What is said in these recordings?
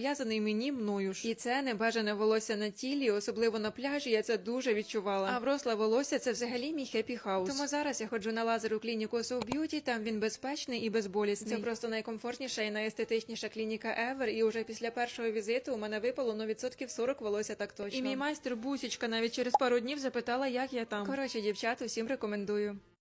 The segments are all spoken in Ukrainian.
нав'язаний мені мною ж. І це небажане волосся на тілі, особливо на пляжі. Я це дуже відчувала. А вросле волосся це взагалі мій хеппі хаус. Тому зараз я ходжу на лазер у клініку So Beauty, Там він безпечний і безболісний. Це просто найкомфортніша і найестетичніша клініка ever. І уже після першого візиту у мене випало ну відсотків 40 волосся так точно. І мій майстер Бусічка навіть через пару днів запитала, як я там. Коротше, дівчат, усім рекомендую.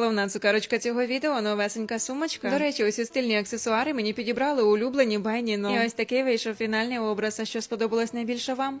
головна цукарочка цього відео новесенька сумочка. До речі, усі стильні аксесуари мені підібрали улюблені байні но. І ось такий вийшов фінальний образ. А що сподобалось найбільше вам?